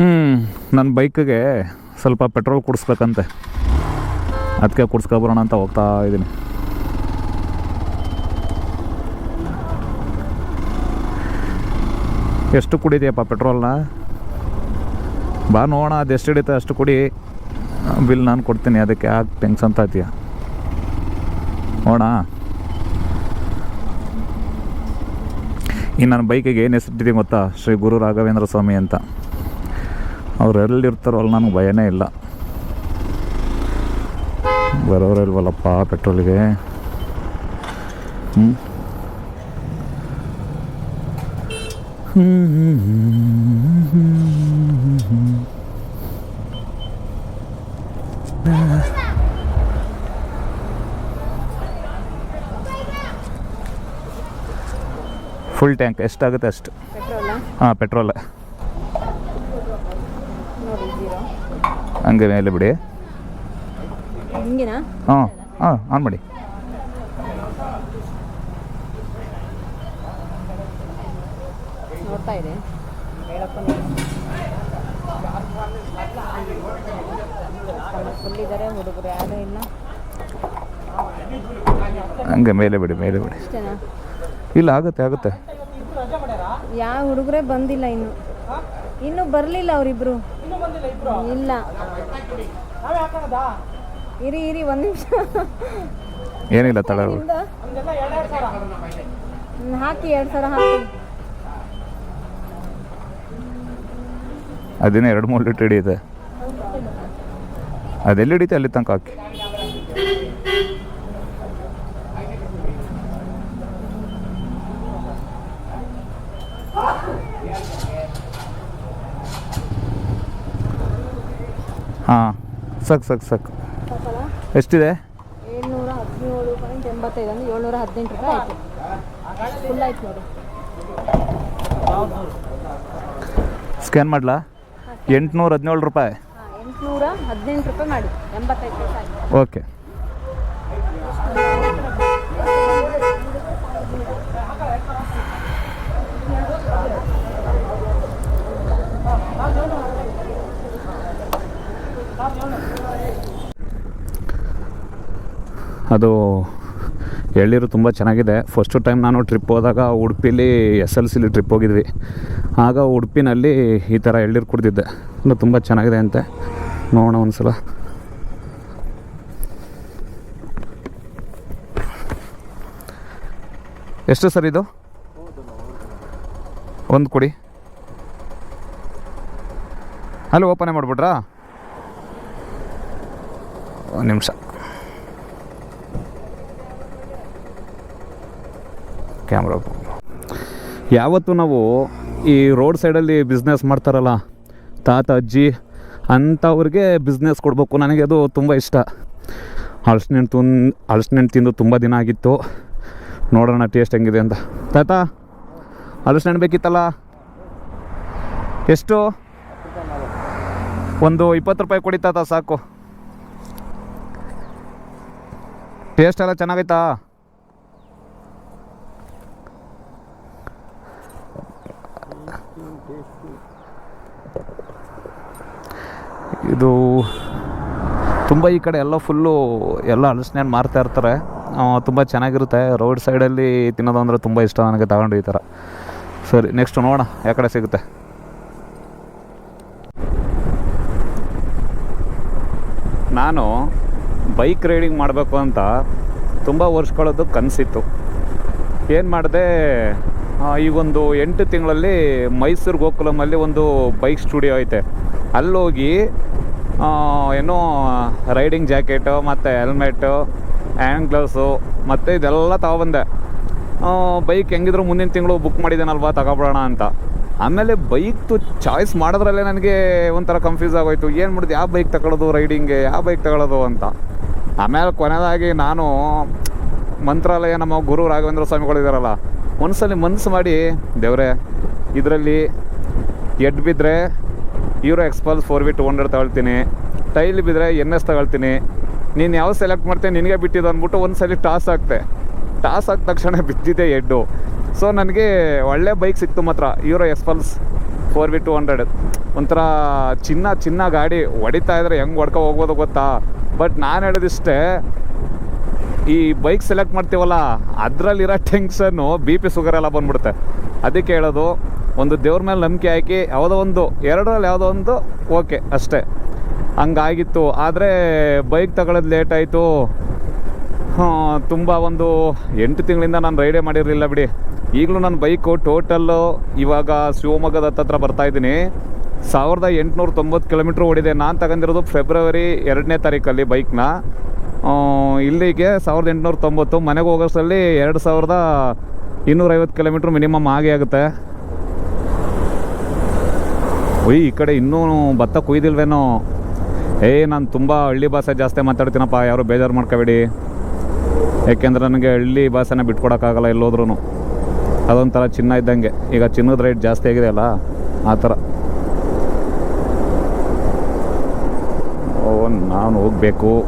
ಹ್ಞೂ ನನ್ನ ಬೈಕಿಗೆ ಸ್ವಲ್ಪ ಪೆಟ್ರೋಲ್ ಕುಡಿಸ್ಬೇಕಂತೆ. ಅದಕ್ಕೆ ಕುಡಿಸ್ಕೊಬರೋಣ ಅಂತ ಹೋಗ್ತಾ ಇದ್ದೀನಿ ಎಷ್ಟು ಕುಡಿದೆಯಪ್ಪ ಪೆಟ್ರೋಲ್ನ? ಬಾ ನೋಡೋಣ, ಅದು ಎಷ್ಟು ಹಿಡಿತೆ ಅಷ್ಟು ಕುಡಿ. ಬಿಲ್ ನಾನು ಕೊಡ್ತೀನಿ, ಅದಕ್ಕೆ ಯಾಕೆ ಅಂತ ತಾತೀಯ ನೋಡೋಣ. ಇನ್ನು ನನ್ನ ಬೈಕಿಗೆ ಏನು ಹೆಸರಿಟ್ಟಿದ್ದೀನಿ ಗೊತ್ತಾ? ಶ್ರೀ ಗುರು ರಾಘವೇಂದ್ರ ಸ್ವಾಮಿ ಅಂತ. ಅವ್ರು ಎಲ್ಲಿರ್ತಾರೋ ಅಲ್ಲಿ ನನಗೆ ಭಯನೇ ಇಲ್ಲ. ಬರೋರಿಲ್ವಲ್ಲಪ್ಪ ಪೆಟ್ರೋಲಿಗೆ? ಹ್ಞೂ ಫುಲ್ ಟ್ಯಾಂಕ್ ಎಷ್ಟಾಗುತ್ತೆ ಅಷ್ಟು? ಪೆಟ್ರೋಲ? ಹಾಂ ಪೆಟ್ರೋಲ್ ನೋಡಿ ಜೀರೋ ಹಂಗೆ ಮೇಲೆ ಬಿಡಿ. ಹಾಂ ಹಾಂ ಆನ್ ಮಾಡಿ. ಹಂಗೆ ಮೇಲೆ ಬಿಡಿ ಮೇಲೆ ಬಿಡಿ. ಇಲ್ಲ ಆಗುತ್ತೆ ಆಗುತ್ತೆ. ಯಾವ ಹುಡುಗರೇ ಬಂದಿಲ್ಲ ಇನ್ನು. ಇನ್ನು ಬರಲಿಲ್ಲ ಅವರಿಬ್ರು. ಇಲ್ಲ. ಇರಿ ಇರಿ ಒಂದು ನಿಮಿಷ. ಏನಿಲ್ಲ ತಡ. ಹಾಕಿ ಎರಡು ಸಾವಿರ ಹಾಕಿ. ಅದೇನೇ ಎರಡು ಮೂರು ಲೀಟ್ರ್ ಹಿಡಿಯುತ್ತೆ ಅದೆಲ್ಲಿ ಹಿಡಿಯುತ್ತೆ? ಅಲ್ಲಿ ತನಕ ಹಾಕಿ. ಹಾಂ. ಸಾಕು ಸಾಕು ಸಾಕು. ಎಷ್ಟಿದೆ? ಏಳ್ನೂರ ಹದಿನೇಳು ಪಾಯಿಂಟ್ ಎಂಬತ್ತೈದು ಅಂದರೆ ಏಳ್ನೂರ ಹದಿನೆಂಟು ರೂಪಾಯಿ ಆಯಿತು ಫುಲ್ ಆಯ್ತು ನೋಡಿ ಸ್ಕ್ಯಾನ್ ಮಾಡಲಾ? ಎಂಟುನೂರ ಹದಿನೇಳು ರೂಪಾಯಿ. ಎಂಟುನೂರ ಹದಿನೆಂಟು ರೂಪಾಯಿ ಮಾಡಿ. ಎಂಬತ್ತೈದು ಆಯ್ತು ಓಕೆ. ಅದು ಎಳ್ನೀರು ತುಂಬ ಚೆನ್ನಾಗಿದೆ. ಫಸ್ಟು ಟೈಮ್ ನಾನು ಟ್ರಿಪ್ ಹೋದಾಗ ಉಡುಪಿಲಿ ಎಸ್ ಎಲ್ ಸಿಲಿ ಟ್ರಿಪ್ ಹೋಗಿದ್ವಿ. ಆಗ ಉಡುಪಿನಲ್ಲಿ ಈ ಥರ ಎಳ್ಳೀರು ಕುಡ್ದಿದ್ದೆ. ಅದು ತುಂಬ ಚೆನ್ನಾಗಿದೆ ಅಂತೆ. ನೋಡೋಣ ಒಂದು ಸಲ ಎಷ್ಟು ಸರ್ ಇದು? ಒಂದು ಕೊಡಿ. ಅಲ್ಲಿ ಓಪನೇ ಮಾಡಿಬಿಟ್ರಾ? ಒಂದು ನಿಮಿಷ. ಕ್ಯಾಮ್ರಾ ಯಾವತ್ತು ನಾವು ಈ ರೋಡ್ ಸೈಡಲ್ಲಿ ಬಿಸ್ನೆಸ್ ಮಾಡ್ತಾರಲ್ಲ, ತಾತ, ಅಜ್ಜಿ ಅಂಥವ್ರಿಗೆ ಬಿಸ್ನೆಸ್ ಕೊಡಬೇಕು. ನನಗೆ ಅದು ತುಂಬ ಇಷ್ಟ. ಹಲಸಿನ ತುನ್ ಹಲಸಿನ ತಿಂದು ತುಂಬ ದಿನ ಆಗಿತ್ತು. ನೋಡೋಣ ಟೇಸ್ಟ್ ಹೆಂಗಿದೆ ಅಂತ. ತಾತ ಹಲಸಿನ ಬೇಕಿತ್ತಲ್ಲ? ಎಷ್ಟು? ಒಂದು ಇಪ್ಪತ್ತು ರೂಪಾಯಿ ಕೊಡಿ ತಾತ, ಸಾಕು. ಟೇಸ್ಟ್ ಎಲ್ಲ ಚೆನ್ನಾಗೈತಾ? ಇದು ತುಂಬ ಈ ಕಡೆ ಎಲ್ಲ ಫುಲ್ಲು ಎಲ್ಲ ಹಲಸಿನ ಹಣ್ಣು ಮಾರ್ತಾ ಇರ್ತಾರೆ. ತುಂಬ ಚೆನ್ನಾಗಿರುತ್ತೆ. ರೋಡ್ ಸೈಡಲ್ಲಿ ತಿನ್ನೋದು ಅಂದರೆ ತುಂಬ ಇಷ್ಟ ನನಗೆ ತಗೊಂಡು ಈ ಥರ. ಸರಿ ನೆಕ್ಸ್ಟ್ ನೋಡೋಣ ಯಾವ ಕಡೆ ಸಿಗುತ್ತೆ. ನಾನು ಬೈಕ್ ರೈಡಿಂಗ್ ಮಾಡಬೇಕು ಅಂತ ತುಂಬ ವರ್ಷಗಳದ್ದು ಕನಸಿತ್ತು. ಏನು ಮಾಡಿದೆ ಈಗೊಂದು ಎಂಟು ತಿಂಗಳಲ್ಲಿ ಮೈಸೂರು ಗೋಕುಲಮಲ್ಲಿ ಒಂದು ಬೈಕ್ ಸ್ಟುಡಿಯೋ ಐತೆ. ಅಲ್ಲೋಗಿ ಏನೋ ರೈಡಿಂಗ್ ಜಾಕೆಟು ಮತ್ತು ಹೆಲ್ಮೆಟ್ಟು ಹ್ಯಾಂಡ್ ಗ್ಲೌಸು ಮತ್ತು ಇದೆಲ್ಲ ತಗೊಬಂದೆ. ಬೈಕ್ ಹೆಂಗಿದ್ರು ಮುಂದಿನ ತಿಂಗಳು ಬುಕ್ ಮಾಡಿದ್ದೇನಲ್ವಾ ತಗೊಬಿಡೋಣ ಅಂತ. ಆಮೇಲೆ ಬೈಕ್ದು ಚಾಯ್ಸ್ ಮಾಡೋದ್ರಲ್ಲೇ ನನಗೆ ಒಂಥರ ಕನ್ಫ್ಯೂಸ್ ಆಗೋಯ್ತು. ಏನು ಮಾಡಿದೆ, ಯಾವ ಬೈಕ್ ತಗೊಳ್ಳೋದು ರೈಡಿಂಗ್ಗೆ, ಯಾವ ಬೈಕ್ ತಗೊಳ್ಳೋದು ಅಂತ. ಆಮೇಲೆ ಕೊನೆಯದಾಗಿ ನಾನು ಮಂತ್ರಾಲಯ ನಮ್ಮ ಗುರು ರಾಘವೇಂದ್ರ ಸ್ವಾಮಿಗಳಿದಾರಲ್ಲ ಒಂದ್ಸಲಿ ಮನಸ್ಸು ಮಾಡಿ, ದೇವ್ರೆ, ಇದರಲ್ಲಿ ಎಡ್ ಬಿದ್ದರೆ hero Xpulse four V two hundred ತಗೊಳ್ತೀನಿ ಟೈಲ್ ಬಿದ್ದರೆ ಎನ್ ಎಸ್ ತಗೊಳ್ತೀನಿ, ನೀನು ಯಾವ ಸೆಲೆಕ್ಟ್ ಮಾಡ್ತೀನಿ ನಿನಗೆ ಬಿಟ್ಟಿದ್ದು ಅಂದ್ಬಿಟ್ಟು ಒಂದು ಸಲ ಟಾಸ್ ಆಗ್ತೆ ಟಾಸ್ ಆದ ತಕ್ಷಣ ಬಿದ್ದಿದೆ ಎಡ್ಡು. ಸೊ ನನಗೆ ಒಳ್ಳೆ ಬೈಕ್ ಸಿಕ್ತು ಮಾತ್ರ Hero Xpulse four V two hundred ಒಂಥರ ಚಿನ್ನ ಚಿನ್ನ ಗಾಡಿ, ಹೊಡಿತಾ ಇದ್ರೆ ಹೆಂಗೆ ಹೊಡ್ಕೊ ಹೋಗ್ಬೋದು ಗೊತ್ತಾ? ಬಟ್ ನಾನು ಹೇಳೋದಿಷ್ಟೇ, ಈ ಬೈಕ್ ಸೆಲೆಕ್ಟ್ ಮಾಡ್ತೀವಲ್ಲ, ಅದರಲ್ಲಿರೋ ಟೆನ್ಷನ್ನು ಬಿ ಪಿ ಶುಗರ್ ಎಲ್ಲ ಬಂದ್ಬಿಡುತ್ತೆ. ಅದಕ್ಕೆ ಹೇಳೋದು, ಒಂದು ದೇವ್ರ ಮೇಲೆ ನಂಬಿಕೆ ಹಾಕಿ ಯಾವುದೋ ಒಂದು, ಎರಡರಲ್ಲಿ ಯಾವುದೋ ಒಂದು ಓಕೆ ಅಷ್ಟೇ. ಹಂಗಾಗಿತ್ತು, ಆದರೆ ಬೈಕ್ ತಗೊಳ್ಳೋದು ಲೇಟ್ ಆಯಿತು. ತುಂಬ ಒಂದು ಎಂಟು ತಿಂಗಳಿಂದ ನಾನು ರೈಡೇ ಮಾಡಿರಲಿಲ್ಲ ಬಿಡಿ. ಈಗಲೂ ನನ್ನ ಬೈಕು ಟೋಟಲ್ಲು ಇವಾಗ ಶಿವಮೊಗ್ಗದ ಹತ್ತತ್ರ ಬರ್ತಾ ಇದ್ದೀನಿ. ಸಾವಿರದ ಎಂಟುನೂರ ತೊಂಬತ್ತು ಕಿಲೋಮೀಟ್ರ್ ಓಡಿದೆ. ನಾನು ತಗೊಂಡಿರೋದು ಫೆಬ್ರವರಿ ಎರಡನೇ ತಾರೀಕಲ್ಲಿ ಬೈಕ್ನ. ಇಲ್ಲಿಗೆ ಸಾವಿರದ ಎಂಟುನೂರ ತೊಂಬತ್ತು, ಮನೆಗೆ ಹೋಗೋಷ್ಟರಲ್ಲಿ ಎರಡು ಸಾವಿರದ ಇನ್ನೂರೈವತ್ತು ಕಿಲೋಮೀಟ್ರ್ ಮಿನಿಮಮ್ ಆಗೇ ಆಗುತ್ತೆ. ಒಯ್ ಈ ಕಡೆ ಇನ್ನೂ ಭತ್ತ ಕುಯ್ದಿಲ್ವೇನೋ? ಏ, ನಾನು ತುಂಬ ಹಳ್ಳಿ ಭಾಷೆ ಜಾಸ್ತಿ ಮಾತಾಡ್ತೀನಪ್ಪ. ಯಾರು ಬೇಜಾರು ಮಾಡ್ಕೋಬೇಡಿ. ಯಾಕೆಂದ್ರೆ ನನಗೆ ಹಳ್ಳಿ ಭಾಷೆನ ಬಿಟ್ಕೊಡೋಕ್ಕಾಗಲ್ಲ ಎಲ್ಲೋದ್ರೂ ಅದೊಂಥರ ಚಿನ್ನ ಇದ್ದಂಗೆ. ಈಗ ಚಿನ್ನದ ರೇಟ್ ಜಾಸ್ತಿ ಆಗಿದೆ ಅಲ್ಲ? ಆ ಥರ. ನಾನು ಹೋಗಬೇಕು.